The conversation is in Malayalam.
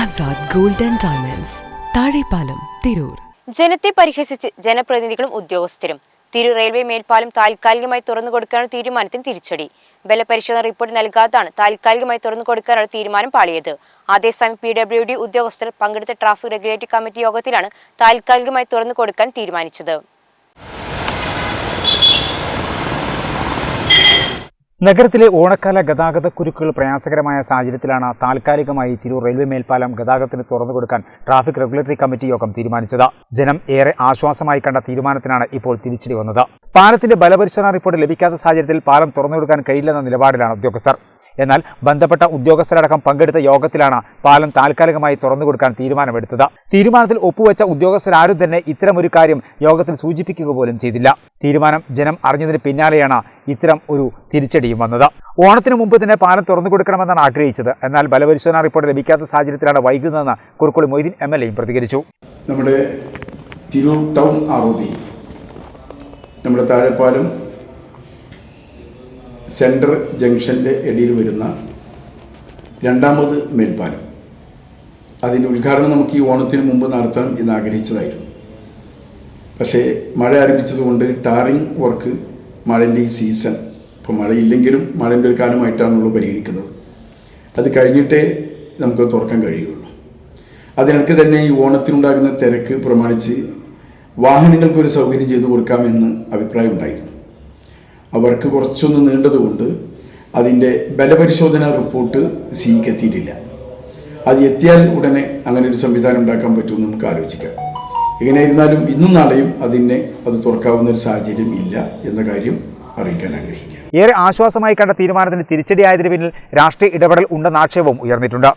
Azad gold and diamonds. Thazhepalam Tirur. ജനത്തെ പരിഹസിച്ച് ജനപ്രതിനിധികളും ഉദ്യോഗസ്ഥരും. തിരു റെയിൽവേ മേൽപ്പാലം താൽക്കാലികമായി തുറന്നു കൊടുക്കാനുള്ള തീരുമാനത്തിന് തിരിച്ചടി. ബലപരിശോധന റിപ്പോർട്ട് നൽകാതാണ് താൽക്കാലികമായി തുറന്നു കൊടുക്കാനുള്ള തീരുമാനം പാളിയത്. അതേസമയം പി ഡബ്ല്യു ഡി ഉദ്യോഗസ്ഥർ പങ്കെടുത്ത ട്രാഫിക് റെഗുലേറ്ററി കമ്മിറ്റി യോഗത്തിലാണ് താൽക്കാലികമായി തുറന്നു കൊടുക്കാൻ തീരുമാനിച്ചത്. നഗരത്തിലെ ഓണക്കാല ഗതാഗത കുരുക്കുകൾ പ്രയാസകരമായ സാഹചര്യത്തിലാണ് താൽക്കാലികമായി തിരൂർ റെയിൽവേ മേൽപ്പാലം ഗതാഗതത്തിന് തുറന്നു കൊടുക്കാൻ ട്രാഫിക് റെഗുലേറ്ററി കമ്മിറ്റി യോഗം തീരുമാനിച്ചത്. ജനം ഏറെ ആശ്വാസമായി കണ്ട തീരുമാനത്തിനാണ് ഇപ്പോൾ തിരിച്ചടി വന്നത്. പാലത്തിന്റെ ബലപരിശോധനാ റിപ്പോർട്ട് ലഭിക്കാത്ത സാഹചര്യത്തിൽ പാലം തുറന്നു കൊടുക്കാൻ കഴിയില്ലെന്ന നിലപാടിലാണ് ഉദ്യോഗസ്ഥർ. എന്നാൽ ബന്ധപ്പെട്ട ഉദ്യോഗസ്ഥരടക്കം പങ്കെടുത്ത യോഗത്തിലാണ് പാലം താൽക്കാലികമായി തുറന്നു കൊടുക്കാൻ തീരുമാനമെടുത്തത്. തീരുമാനത്തിൽ ഒപ്പുവെച്ച ഉദ്യോഗസ്ഥരാരും തന്നെ ഇത്തരമൊരു കാര്യം യോഗത്തിൽ സൂചിപ്പിക്കുക പോലും ചെയ്തില്ല. തീരുമാനം ജനം അറിഞ്ഞതിന് പിന്നാലെയാണ് ഇത്തരം ഒരു തിരിച്ചടിയും വന്നത്. ഓണത്തിന് മുമ്പ് തന്നെ പാലം തുറന്നു കൊടുക്കണമെന്നാണ് ആഗ്രഹിച്ചത്. എന്നാൽ ബലപരിശോധന റിപ്പോർട്ട് ലഭിക്കാത്ത സാഹചര്യത്തിലാണ് വൈകുന്നതെന്ന് കുറുക്കുളി മൊയ്തീൻ എം എൽ എയും പ്രതികരിച്ചു. നമ്മുടെ തിരൂർ ടൗൺ ആർ നമ്മുടെ താഴെപ്പാലം സെൻട്രൽ ജംഗ്ഷന്റെ ഇടയിൽ വരുന്ന രണ്ടാമത് മേൽപ്പാലം. അതിന്റെ ഉദ്ഘാടനം നമുക്ക് ഈ ഓണത്തിന് മുമ്പ് നടത്തണം എന്ന് ആഗ്രഹിച്ചതായിരുന്നു. പക്ഷേ മഴ ആരംഭിച്ചതുകൊണ്ട് ടാറിംഗ് വർക്ക് മഴന്റെ ഈ സീസൺ ഇപ്പോൾ മഴയില്ലെങ്കിലും മഴന്റെ ഒരു കാലമായിട്ടാണല്ലോ പരിഗണിക്കുന്നത്. അത് കഴിഞ്ഞിട്ടേ നമുക്ക് തുറക്കാൻ കഴിയുള്ളൂ അതിനിടയ്ക്ക് തന്നെ ഈ ഓണത്തിനുണ്ടാകുന്ന തിരക്ക് പ്രമാണിച്ച് വാഹനങ്ങൾക്കൊരു സൗകര്യം ചെയ്തു കൊടുക്കാമെന്ന് അഭിപ്രായമുണ്ടായിരുന്നു. അവർക്ക് കുറച്ചൊന്ന് നീണ്ടതുകൊണ്ട് അതിന്റെ ബലപരിശോധന റിപ്പോർട്ട് സിക്ക് എത്തിയിട്ടില്ല. അത് എത്തിയാൽ ഉടനെ അങ്ങനെ ഒരു സംവിധാനം ഉണ്ടാക്കാൻ പറ്റുമെന്ന് നമുക്ക് ആലോചിക്കാം. എങ്ങനെയായിരുന്നാലും ഇന്നും നാളെയും അതിനെ അത് തുറക്കാവുന്ന ഒരു സാഹചര്യം ഇല്ല എന്ന കാര്യം അറിയിക്കാൻ ആഗ്രഹിക്കുക ഏറെ ആശ്വാസമായി കണ്ട തീരുമാനത്തിന് തിരിച്ചടിയായതിനു പിന്നിൽ രാഷ്ട്രീയ ഇടപെടൽ ഉണ്ടെന്ന ആക്ഷേപവും ഉയർന്നിട്ടുണ്ട്.